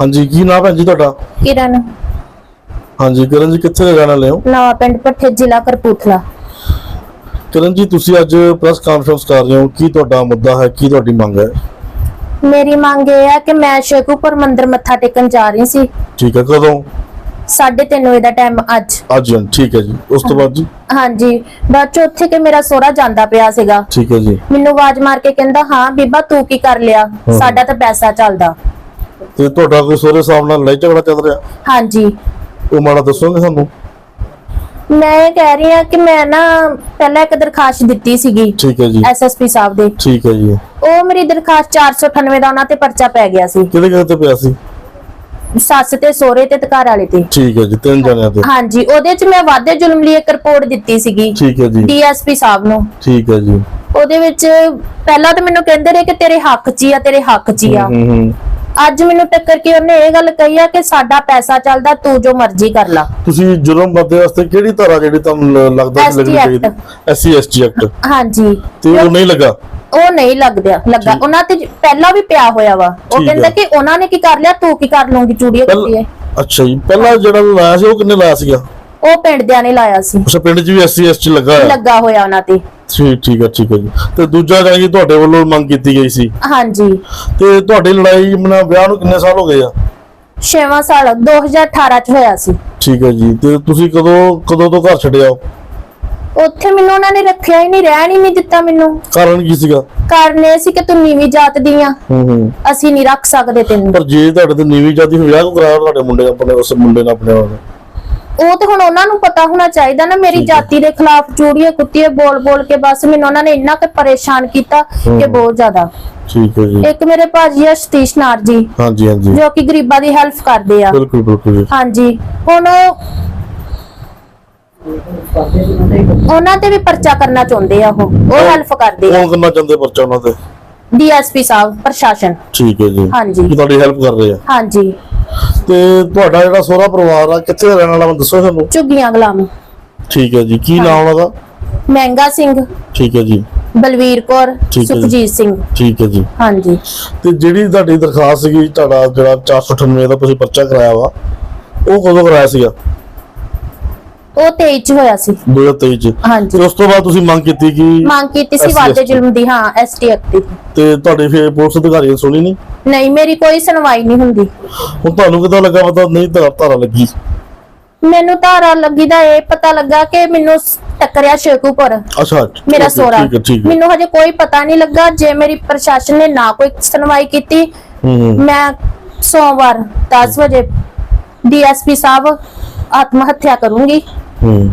ਹਾਂਜੀ ਕੀ ਨਾਮ ਹੈ ਜੀ ਤੁਹਾਡਾ? ਕਿਰਨ। ਹਾਂਜੀ ਕਿਰਨ ਜੀ ਕਿੱਥੇ ਦੇ ਰਹਿਣ ਵਾਲੇ ਹੋ? ਨਵਾਂ ਪਿੰਡ ਪੱਠੇ ਜ਼ਿਲ੍ਹਾ ਕਰਪੂਥਲਾ ਕਿਰਨ ਜੀ ਤੁਸੀਂ ਅੱਜ ਪ੍ਰੈਸ ਕਾਨਫਰੰਸ ਕਰ ਰਹੇ ਹੋ। ਕੀ ਤੁਹਾਡਾ ਮੁੱਦਾ ਹੈ? ਕੀ ਤੁਹਾਡੀ ਮੰਗ ਹੈ? ਮੇਰੀ ਮੰਗ ਇਹ ਹੈ ਕਿ ਮੈਂ ਸ਼ੇਖੂਪੁਰ ਮੰਦਿਰ ਮੱਥਾ ਟੇਕਣ ਜਾ ਰਹੀ ਸੀ। ਠੀਕ ਹੈ ਕਦੋਂ? 3:30 ਵਜੇ ਦਾ ਟਾਈਮ ਅੱਜ। ਅੱਜ ਹਾਂ, ਠੀਕ ਹੈ ਜੀ। ਉਸ ਤੋਂ ਬਾਅਦ ਜੀ? ਹਾਂਜੀ ਬਾਅਦ ਚ ਉੱਥੇ ਕਿ ਮੇਰਾ ਸੋਹਰਾ ਜਾਂਦਾ ਪਿਆ ਸੀਗਾ। ਠੀਕ ਹੈ ਜੀ। ਮੈਨੂੰ ਆਵਾਜ਼ ਮਾਰ ਕੇ ਕਹਿੰਦਾ ਹਾਂ ਬੀਬਾ ਤੂੰ ਕੀ ਕਰ ਲਿਆ? ਸਾਡਾ ਤਾਂ ਪੈਸਾ ਚੱਲਦਾ। ਤੇ ਤੁਹਾਡਾ ਕੋਈ ਸੋਹਰੇ ਸਾਹਿਬ ਨਾਲ ਲੜਾਈ ਝਗੜਾ ਚੱਲ ਰਿਹਾ? ਹਾਂਜੀ। ਉਹ ਮਾੜਾ ਦੱਸੋਗੇ ਸਾਨੂੰ? ਮੈਂ ਕਹਿ ਰਹੀ ਹਾਂ ਕਿ ਮੈਂ ਨਾ ਪਹਿਲਾਂ ਇੱਕ ਦਰਖਾਸਤ ਦਿੱਤੀ ਸੀਗੀ ਠੀਕ ਹੈ ਜੀ। ਐਸਐਸਪੀ ਸਾਹਿਬ ਦੇ। ਠੀਕ ਹੈ ਜੀ। ਉਹ ਮੇਰੀ ਦਰਖਾਸਤ 498 ਦਾ ਉਹਨਾਂ ਤੇ ਪਰਚਾ ਪੈ ਗਿਆ ਸੀ। ਕਿਹਦੇ ਕਿਹਦੇ ਤੇ ਪਿਆ ਸੀ? ਸੱਸ ਤੇ ਸੋਹਰੇ ਤੇ ਤੇ ਘਰ ਵਾਲੇ ਤੇ। ਠੀਕ ਹੈ ਜੀ ਤਿੰਨ ਜਣਿਆਂ ਤੇ। ਹਾਂਜੀ ਉਹਦੇ ਚ ਮੈਂ ਵਾਧੇ ਜ਼ੁਲਮ ਲਈ ਇੱਕ ਰਿਪੋਰਟ ਦਿੱਤੀ ਸੀਗੀ ਠੀਕ ਹੈ ਜੀ। ਡੀਐਸਪੀ ਸਾਹਿਬ ਨੂੰ। ਠੀਕ ਹੈ ਜੀ। ਉਹਦੇ ਵਿੱਚ ਪਹਿਲਾਂ ਤਾਂ ਮੈਨੂੰ ਕਹਿੰਦੇ ਰਹੇ ਕਿ ਤੇਰੇ ਹੱਕ 'ਚ ਹੀ ਆ ਤੇਰੇ ਹੱਕ 'ਚ ਹੀ ਆ। ਹੂੰ ਹੂੰ। ਅੱਜ ਮੈਨੂੰ ਟੱਕਰ ਕੇ ਉਹਨੇ ਇਹ ਗੱਲ ਕਹੀ ਆ ਕਿ ਸਾਡਾ ਪੈਸਾ ਚੱਲਦਾ ਤੂੰ ਜੋ ਮਰਜ਼ੀ ਕਰ ਲਾ। ਤੁਸੀਂ ਜੁਰਮ ਬੰਦੇ ਵਾਸਤੇ ਕਿਹੜੀ ਧਾਰਾ ਜਿਹੜੀ ਤੁਹਾਨੂੰ ਲ- ਲੱਗਦਾ ਕਿ ST ਲੱਗਣੀ ਚਾਹੀਦੀ। ਐਸਸੀ ਐਸਟੀ ਐਕਟ ਹਾਂਜੀ। ਤੇ ਉਹ ਨਹੀਂ ਲੱਗਾ? ਉਹ ਨਹੀਂ ਲੱਗਦਾ ਲੱਗਾ। ਉਹਨਾਂ ਤੇ ਪਹਿਲਾਂ ਵੀ ਪਿਆ ਹੋਇਆ ਵਾ। ਉਹ ਠੀਕ ਕਹਿੰਦਾ ਹੈ। ਕਿ ਉਹਨਾਂ ਨੇ ਕੀ ਕਰ ਲਿਆ? ਤੂੰ ਕੀ ਕਰ ਲੂੰਗੀ ਚੂੜੀਆਂ ਕੁੱਟੀਏ ਪਹਿਲਾਂ ਅੱਛਾ ਜੀ। ਪਹਿਲਾਂ ਜਿਹੜਾ ਲਾਇਆ ਸੀ ਉਹ ਕਿੰਨੇ ਲਾਇਆ ਸੀਗਾ? ਉਹ ਪਿੰਡ ਦਿਆਂ ਨੇ ਲਾਇਆ ਸੀ। ਅੱਛਾ ਪਿੰਡ 'ਚ ਵੀ ਐਸਸੀ ਐਸਟੀ ਲੱਗਾ ਹੈ ਲੱਗਾ ਹੋਇਆ ਉਹਨਾਂ ਤੇ। ਠੀਕ ਠੀਕ ਹੈ ਠੀਕ ਹੈ ਜੀ। ਤੇ ਦੂਜਾ ਜਾਨੀ ਤੁਹਾਡੇ ਵੱਲੋਂ ਮੰਗ ਕੀਤੀ ਗਈ ਸੀ? ਹਾਂਜੀ। ਤੇ ਤੁਹਾਡੀ ਲੜਾਈ ਮਨਾ ਵਿਆਹ ਨੂੰ ਕਿੰਨੇ ਸਾਲ ਹੋ ਗਏ ਆ? 6ਵਾਂ ਸਾਲ 2018 ਚ ਹੋਇਆ ਸੀ। ਠੀਕ ਹੈ ਜੀ। ਤੇ ਤੁਸੀਂ ਕਦੋਂ ਕਦੋਂ ਤੋਂ ਘਰ ਛੱਡਿਆ? ਉੱਥੇ ਮੈਨੂੰ ਉਹਨਾਂ ਨੇ ਰੱਖਿਆ ਹੀ ਨਹੀਂ ਰਹਿਣ ਹੀ ਨਹੀਂ ਦਿੱਤਾ ਮੈਨੂੰ। ਕਾਰਨ ਕੀ ਸੀਗਾ? ਕਾਰਨ ਇਹ ਸੀ ਕਿ ਤੂੰ ਨੀਵੀਂ ਜਾਤ ਦੀ ਆ। ਹੂੰ ਹੂੰ। ਅਸੀਂ ਨਹੀਂ ਰੱਖ ਸਕਦੇ ਤੈਨੂੰ। ਪਰ ਜੇ ਤੁਹਾਡੇ ਤੇ ਨੀਵੀਂ ਜਾਤੀ ਵਿਆਹ ਕੋ ਕਰਾਇਆ ਤੁਹਾਡੇ ਮੁੰਡੇ ਆਪਣੇ ਉਸ ਮੁੰਡੇ ਨਾਲ ਆਪਣੇ ਨਾਲ ਉਹ ਤੇ ਹੁਣ ਉਹਨਾਂ ਨੂੰ ਪਤਾ ਹੋਣਾ ਚਾਹੀਦਾ ਨਾ ਮੇਰੀ। ਜਾਤੀ ਦੇ ਖਿਲਾਫ ਚੂੜੀਏ ਕੁੱਤੀਏ ਬੋਲ ਬੋਲ ਕੇ ਬਸ ਮੈਨੂੰ ਉਹਨਾਂ ਨੇ ਇੰਨਾ ਕਿ ਪਰੇਸ਼ਾਨ ਕੀਤਾ ਕਿ। ਬਹੁਤ ਜ਼ਿਆਦਾ। ਠੀਕ ਹੈ ਜੀ। ਇੱਕ ਮੇਰੇ ਭਾਜੀ ਆ ਸਤੀਸ਼ ਨਾਰ ਜੀ ਹਾਂਜੀ ਹਾਂਜੀ। ਜੋ ਕਿ ਗਰੀਬਾਂ ਦੀ ਹੈਲਪ ਕਰਦੇ ਆ। ਬਿਲਕੁਲ ਬਿਲਕੁਲ ਜੀ। ਹਾਂਜੀ ਹੁਣ ਉਹਨਾਂ ਤੇ ਵੀ ਪਰਚਾ ਕਰਨਾ ਚਾਹੁੰਦੇ ਆ ਉਹ ਉਹ ਹੈਲਪ ਕਰਦੇ ਆ। ਕੌਣ ਕਰਨਾ ਚਾਹੁੰਦੇ ਪਰਚਾ ਉਹਨਾਂ ਤੇ। ਡੀਐਸਪੀ ਸਾਹਿਬ ਪ੍ਰਸ਼ਾਸਨ। ਠੀਕ ਹੈ ਜੀ। ਹਾਂਜੀ। ਤੁਹਾਡੀ ਹੈਲਪ ਕਰ ਰਹੇ ਆ। ਹਾਂਜੀ। ਤੇ ਤੁਹਾਡਾ ਜਿਹੜਾ ਸੋਹਰਾ ਪਰਿਵਾਰ ਆ ਕਿੱਥੇ ਦਾ ਰਹਿਣ ਵਾਲਾ ਮੈਨੂੰ ਦੱਸੋ ਸਾਨੂੰ? ਝੁੱਗੀਆਂ ਗੁਲਾਮ ਠੀਕ ਹੈ ਜੀ ਕੀ ਨਾਮ ਉਹਨਾਂ ਦਾ? ਮਹਿੰਗਾ ਸਿੰਘ। ਠੀਕ ਹੈ ਜੀ। ਬਲਵੀਰ ਕੌਰ ਠੀਕ ਹੈ ਜੀ। ਸੁਖਜੀਤ ਸਿੰਘ। ਠੀਕ ਹੈ ਜੀ। ਹਾਂਜੀ। ਤੇ ਜਿਹੜੀ ਤੁਹਾਡੀ ਦਰਖਾਸਤ ਸੀਗੀ ਤੁਹਾਡਾ ਜਿਹੜਾ 498 ਦਾ ਤੁਸੀਂ ਪਰਚਾ ਕਰਾਇਆ ਵਾ ਉਹ ਕਦੋਂ ਕਰਾਇਆ ਸੀਗਾ? ਉਹ 23 ਚ ਹੋਇਆ ਸੀ। 2023 ਚ। ਹਾਂਜੀ। ਤੇ ਉਸ ਤੋਂ ਬਾਅਦ ਤੁਸੀਂ ਮੰਗ ਕੀਤੀ ਕਿ ਮੰਗ ਕੀਤੀ ਸੀ ਵਾਧੇ ਜ਼ੁਲਮ ਦੀ ਹਾਂ ਐਸਟੀ ਐਕਟ ਦੀ। ਤੇ ਤੁਹਾਡੇ ਫਿਰ ਪੁਲਿਸ ਅਧਿਕਾਰੀਆਂ ਨੇ ਸੁਣੀ ਨਹੀਂ ਨਹੀਂ ਮੇਰੀ ਕੋਈ ਸੁਣਵਾਈ ਨਹੀਂ ਹੁੰਦੀ। ਹੁਣ ਤੁਹਾਨੂੰ ਕਿਦਾਂ ਲੱਗਾ? ਪਤਾ ਨਹੀਂ ਧਾਰਾ ਧਾਰਾ ਲੱਗੀ। ਮੈਨੂੰ ਧਾਰਾ ਲੱਗੀ ਦਾ ਇਹ ਪਤਾ ਲੱਗਾ ਕਿ ਮੈਨੂੰ ਸ- ਟੱਕਰਿਆ ਸ਼ੇਖੂਪੁਰ। ਅੱਛਾ ਮੇਰਾ ਠੀਕ ਹੈ, ਸੋਹਰਾ। ਠੀਕ ਹੈ ਠੀਕ ਹੈ। ਮੈਨੂੰ ਹਜੇ ਕੋਈ ਪਤਾ ਨਹੀਂ ਲੱਗਾ ਜੇ ਮੇਰੀ ਪ੍ਰਸ਼ਾਸਨ ਨੇ ਨਾ ਕੋਈ ਸੁਣਵਾਈ ਕੀਤੀ। ਹੂੰ ਹੂੰ। ਮੈਂ ਸੋਮਵਾਰ 10 ਵਜੇ ਡੀਐਸਪੀ ਸਾਹਿਬ ਆਤਮ ਹੱਤਿਆ ਕਰੂੰਗੀ। ਹੂੰ।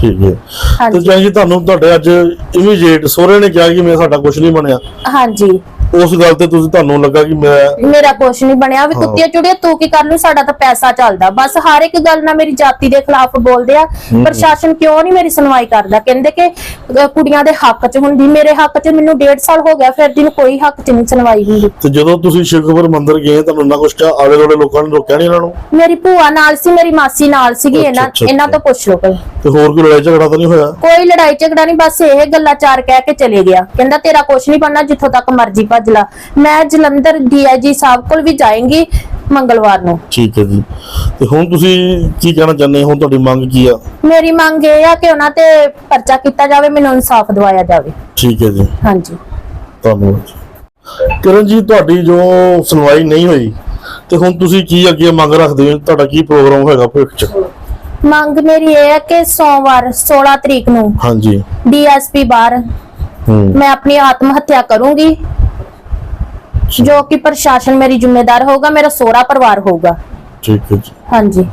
ਠੀਕ ਹੈ। ਤੇ ਹਾਂਜੀ। ਜਾਂ ਜੀ ਤੁਹਾਨੂੰ ਤੁਹਾਡੇ ਅੱਜ ਇਮੀਡੀਏਟ ਸੋਹਰੇ ਨੇ ਕਿਹਾ ਕਿ ਮੈਂ ਸਾਡਾ ਕੁਝ ਨਹੀਂ ਬਣਿਆ। ਹਾਂਜੀ। ਉਸ ਗੱਲ ਤੇ ਤੁਸੀਂ ਤੁਹਾਨੂੰ ਲੱਗਾ ਕਿ ਮੈਂ ਮੇਰਾ ਕੁਛ ਨਹੀਂ ਬਣਿਆ ਵੀ। ਕੁੱਤੀਆਂ ਚੁੜੀਆਂ ਤੂੰ ਕੀ ਕਰ ਲੂ ਸਾਡਾ ਤਾਂ ਪੈਸਾ ਚੱਲਦਾ। ਬਸ ਹਰ ਇੱਕ ਗੱਲ ਨਾਲ ਮੇਰੀ ਜਾਤੀ ਦੇ ਖਿਲਾਫ ਬੋਲਦੇ ਆ। ਪ੍ਰਸ਼ਾਸਨ ਕਿਉਂ ਨਹੀਂ ਮੇਰੀ ਸੁਣਵਾਈ ਕਰਦਾ? ਕਹਿੰਦੇ ਕਿ ਅਹ, ਕੁੜੀਆਂ ਦੇ ਹੱਕ 'ਚ ਹੁੰਦੀ। ਮੇਰੇ ਹੱਕ 'ਚ ਮੈਨੂੰ 1.5 ਸਾਲ ਹੋ ਗਿਆ ਫਿਰ ਦਿਨ ਕੋਈ ਹੱਕ 'ਚ ਨਹੀਂ ਸੁਣਵਾਈ ਹੁੰਦੀ। ਤੇ ਜਦੋਂ ਤੁਸੀਂ ਸ਼ਿਵਖਬਰ ਮੰਦਿਰ ਗਏ ਤੁਹਾਨੂੰ ਨਾ ਕੁਝ ਕਿਹਾ ਆਲੇ ਦੁਆਲੇ ਲੋਕਾਂ ਨੇ ਰੋਕਿਆ ਨਹੀਂ ਇਹਨਾਂ ਨੂੰ? ਮੇਰੀ ਭੂਆ ਨਾਲ ਸੀ ਮੇਰੀ ਮਾਸੀ ਨਾਲ ਸੀਗੀ ਇਹਨਾਂ ਅੱਛਾ, ਇਹਨਾਂ। ਤੋਂ ਪੁੱਛ ਲਓ ਕੋਈ। ਤੇ ਹੋਰ ਕੋਈ ਲੜਾਈ ਝਗੜਾ ਤਾਂ ਨਹੀਂ ਹੋਇਆ? ਕੋਈ ਲੜਾਈ ਝਗੜਾ ਨਹੀਂ ਬਸ ਇਹ ਗੱਲਾਂ ਚਾਰ ਕਹਿ ਕੇ ਚਲੇ ਗਿਆ। ਕਹਿੰਦਾ ਤੇਰਾ ਕੁਛ ਨਹੀਂ ਬਣਨਾ ਜਿੱਥੋਂ ਤੱਕ ਮਰਜ਼ੀ ਭੱਜ ਲਾ ਮੈਂ ਜਲੰਧਰ ਡੀਆਈਜੀ ਸਾਹਿਬ ਕੋਲ ਵੀ ਜਾਏਂਗੀ ਮੰਗਲਵਾਰ ਨੂੰ। ਠੀਕ ਹੈ ਜੀ। ਤੇ ਹੁਣ ਤੁਸੀਂ ਕੀ ਕਹਿਣਾ ਚਾਹੁੰਦੇ ਹੋ? ਹੁਣ ਤੁਹਾਡੀ ਮੰਗ ਕੀ ਆ? ਮੇਰੀ ਮੰਗ ਇਹ ਆ ਕਿ ਉਹਨਾਂ ਤੇ ਪਰਚਾ ਕੀਤਾ ਜਾਵੇ ਮੈਨੂੰ ਇਨਸਾਫ ਦਿਵਾਇਆ ਜਾਵੇ। ਠੀਕ ਹੈ ਜੀ। ਹਾਂਜੀ। ਧੰਨਵਾਦ ਜੀ। ਕਿਰਨ ਜੀ ਤੁਹਾਡੀ ਜੋ ਸੁਣਵਾਈ ਨਹੀਂ ਹੋਈ ਤੇ ਹੁਣ ਤੁਸੀਂ ਕੀ ਅੱਗੇ ਮੰਗ ਰੱਖਦੇ ਹੋ? ਤੁਹਾਡਾ ਕੀ ਪ੍ਰੋਗਰਾਮ ਹੋਏਗਾ ਭਵਿੱਖ ਚ? ਮੰਗ ਮੇਰੀ ਇਹ ਹੈ ਕਿ ਸੋਮਵਾਰ 16 ਤਰੀਕ ਨੂੰ ਹਾਂਜੀ। ਡੀਐਸਪੀ ਬਾਹਰ ਹੂੰ। ਮੈਂ ਆਪਣੀ ਆਤਮ ਹੱਤਿਆ ਕਰੂੰਗੀ। ਜੋ ਕਿ ਪ੍ਰਸ਼ਾਸਨ ਮੇਰੀ ਜ਼ਿੰਮੇਦਾਰ ਹੋਊਗਾ ਮੇਰਾ ਸੋਹਰਾ ਪਰਿਵਾਰ ਹੋਊਗਾ। ਠੀਕ ਹੈ ਜੀ। ਹਾਂਜੀ।